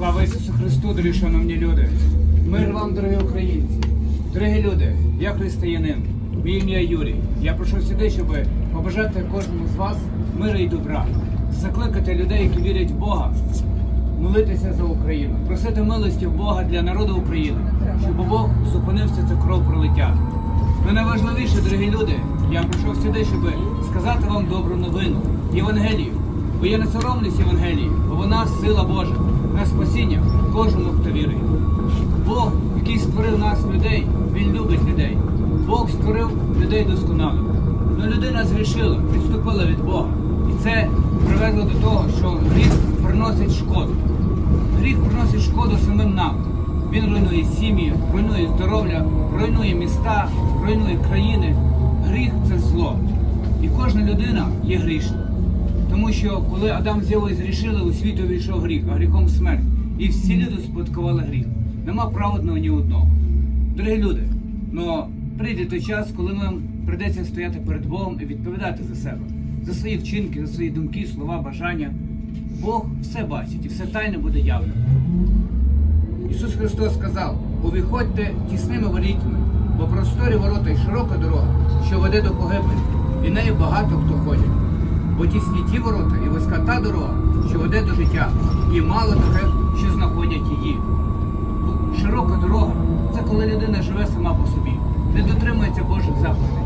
Слава Ісусу Христу, дорогі шановні люди! Мир вам, дорогі українці! Дорогі люди, я християнин, мій ім'я Юрій. Я прийшов сюди, щоб побажати кожному з вас мира і добра, закликати людей, які вірять в Бога, молитися за Україну, просити милості в Бога для народу України, щоб Бог зупинився це кров пролиття. Ну найважливіше, дорогі люди, я прийшов сюди, щоб сказати вам добру новину, Євангелію. Бо я не соромлюсь Євангелії, бо вона сила Божа, на спасіння кожному, хто вірує. Бог, який створив нас людей, Він любить людей. Бог створив людей досконало. Но людина згрішила, відступила від Бога. І це привело до того, що гріх приносить шкоду. Гріх приносить шкоду самим нам. Він руйнує сім'ї, руйнує здоров'я, руйнує міста, руйнує країни. Гріх це зло. І кожна людина є грішна. Тому що коли Адам з Євою зрішили, у світ увійшов гріх, а гріхом смерть. І всі люди спадкували гріх. Нема праведного ні одного. Дорогі люди, но прийде той час, коли нам прийдеться стояти перед Богом і відповідати за себе, за свої вчинки, за свої думки, слова, бажання. Бог все бачить і все тайне буде явно. Ісус Христос сказав: увіходьте тісними ворітьми, бо просторі ворота і широка дорога, що веде до погибелі, і нею багато хто ходить. Бо тісні ті ворота і вузька та дорога, що веде до життя, і мало таких, що знаходять її. Широка дорога це коли людина живе сама по собі, не дотримується Божих заповідей.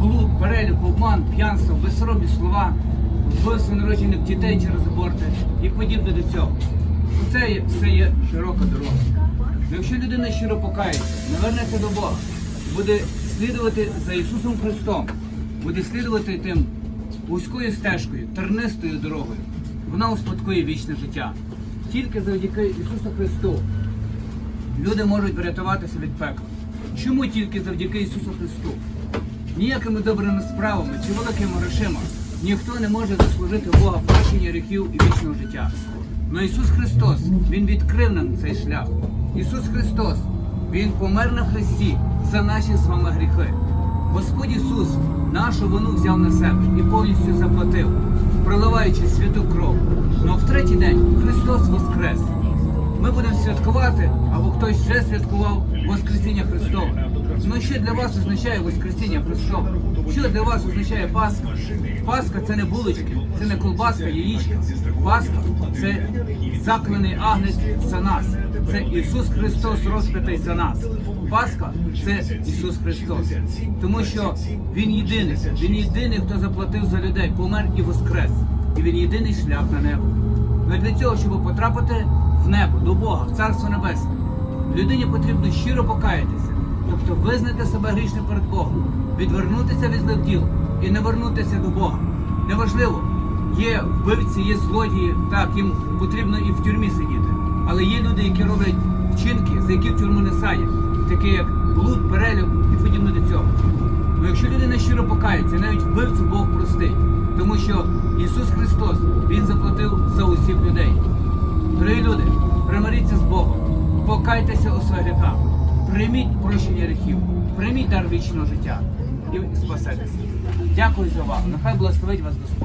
Блуд, перелюб, обман, п'янство, безсоромні слова, вбивство народжених дітей через аборти і подібне до цього. Оце є, все є широка дорога. Ну, Якщо людина щиро покається, навернеться до Бога, буде слідувати за Ісусом Христом, буде слідувати тим вузькою стежкою, тернистою дорогою, вона успадкує вічне життя. Тільки завдяки Ісусу Христу люди можуть врятуватися від пекла. Чому тільки завдяки Ісусу Христу? Ніякими добрими справами чи великими грошима ніхто не може заслужити Бога прощення гріхів і вічного життя. Но Ісус Христос, Він відкрив нам цей шлях. Ісус Христос, Він помер на Христі за наші з вами гріхи. Господь Ісус нашу вину взяв на себе і повністю заплатив, проливаючи святу кров. Но в третій день Христос воскрес. Ми будемо святкувати, або хтось вже святкував Воскресіння Христове. Ну що для вас означає Воскресіння Христове? Що для вас означає Пасха? Пасха це не булочки, це не колбаска, яєчка. Пасха це закланий агнець за нас. Це Ісус Христос розпитий за нас. Пасха це Ісус Христос. Тому що Він єдиний, Він єдиний, хто заплатив за людей, помер і воскрес. І Він єдиний шлях на небо. Ну для цього, щоб потрапити небо, до Бога, в Царство Небесне, людині потрібно щиро покаятися, тобто визнати себе грішним перед Богом, відвернутися від злих діл і не вернутися до Бога. Неважливо, є вбивці, є злодії, так, їм потрібно і в тюрмі сидіти. Але є люди, які роблять вчинки, за які в тюрму не садять, такі як блуд, перелюб і подібне до цього. Ну якщо людина щиро покається, навіть вбивцю Бог простить, тому що Ісус Христос Він заплатив за усіх людей. Дорогі люди, примиріться з Богом, покайтеся у своїх гріхах, прийміть прощення гріхів, прийміть дар вічного життя і спасетеся. Дякую за увагу. Нехай благословить вас Господь.